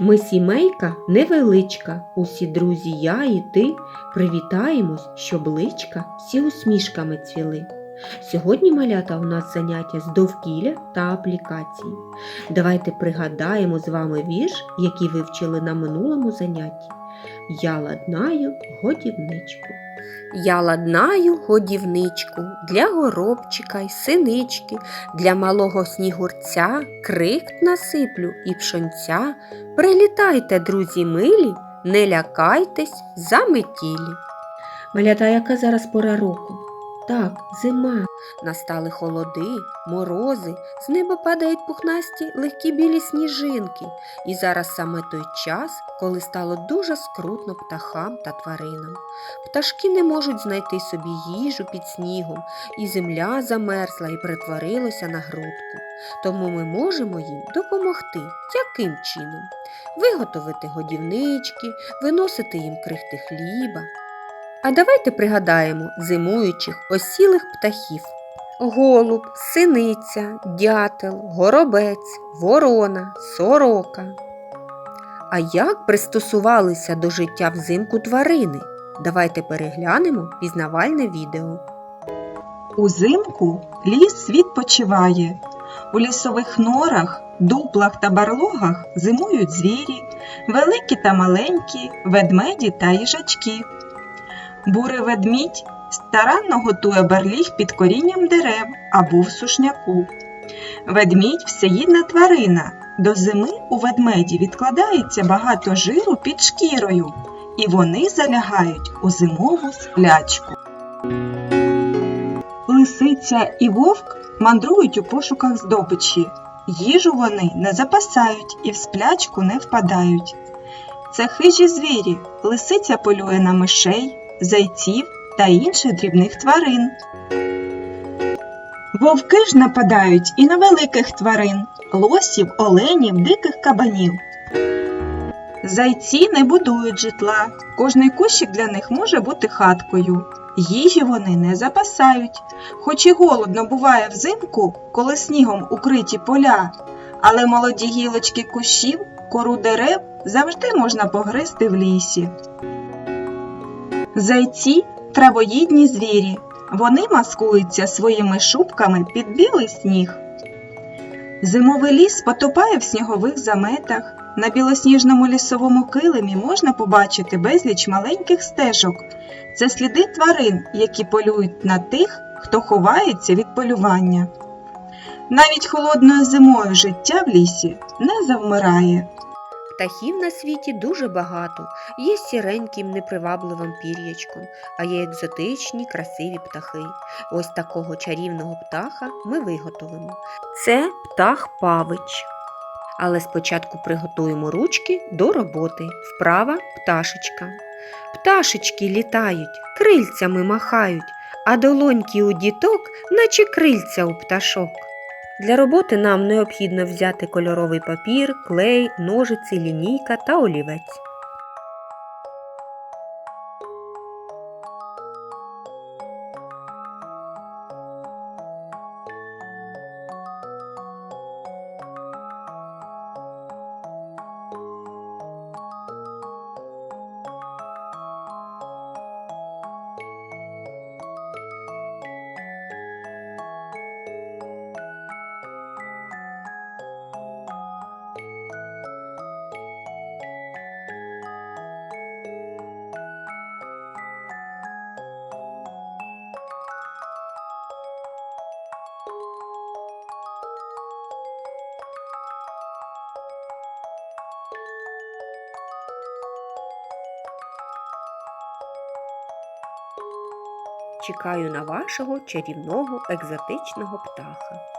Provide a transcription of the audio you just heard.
Ми сімейка невеличка, усі друзі, я і ти привітаємось, щоб личка всі усмішками цвіли. Сьогодні малята у нас заняття з довкілля та аплікації. Давайте пригадаємо з вами вірш, який вивчили на минулому занятті. Я ладнаю годівничку. Я ладнаю годівничку для горобчика й синички, для малого снігурця крик насиплю і пшонця. Прилітайте, друзі милі, не лякайтесь заметілі. Малята, яка зараз пора року? Так, зима. Настали холоди, морози, з неба падають пухнасті легкі білі сніжинки. І зараз саме той час, коли стало дуже скрутно птахам та тваринам. Пташки не можуть знайти собі їжу під снігом, і земля замерзла і перетворилася на грудку. Тому ми можемо їм допомогти. Яким чином? Виготовити годівнички, виносити їм крихти хліба. А давайте пригадаємо зимуючих осілих птахів. Голуб, синиця, дятел, горобець, ворона, сорока. А як пристосувалися до життя взимку тварини? Давайте переглянемо пізнавальне відео. Узимку ліс відпочиває. У лісових норах, дуплах та барлогах зимують звірі, великі та маленькі, ведмеді та їжачки. Бурий ведмідь старанно готує барліг під корінням дерев або в сушняку. Ведмідь всеїдна тварина. До зими у ведмеді відкладається багато жиру під шкірою, і вони залягають у зимову сплячку. Лисиця і вовк мандрують у пошуках здобичі. Їжу вони не запасають і в сплячку не впадають. Це хижі звірі. Лисиця полює на мишей, зайців та інших дрібних тварин. Вовки ж нападають і на великих тварин лосів, оленів, диких кабанів. Зайці не будують житла. Кожний кущик для них може бути хаткою. Їжі вони не запасають, хоч і голодно буває взимку, коли снігом укриті поля, але молоді гілочки кущів, кору дерев завжди можна погризти в лісі. Зайці травоїдні звірі. Вони маскуються своїми шубками під білий сніг. Зимовий ліс потопає в снігових заметах. На білосніжному лісовому килимі можна побачити безліч маленьких стежок. Це сліди тварин, які полюють на тих, хто ховається від полювання. Навіть холодною зимою життя в лісі не завмирає. Птахів на світі дуже багато, є сіреньким непривабливим пір'ячком, а є екзотичні красиві птахи. Ось такого чарівного птаха ми виготовимо. Це птах павич. Але спочатку приготуємо ручки до роботи. Вправа пташечка. Пташечки літають, крильцями махають, а долоньки у діток, наче крильця у пташок. Для роботи нам необхідно взяти кольоровий папір, клей, ножиці, лінійка та олівець. Чекаю на вашого чарівного екзотичного птаха.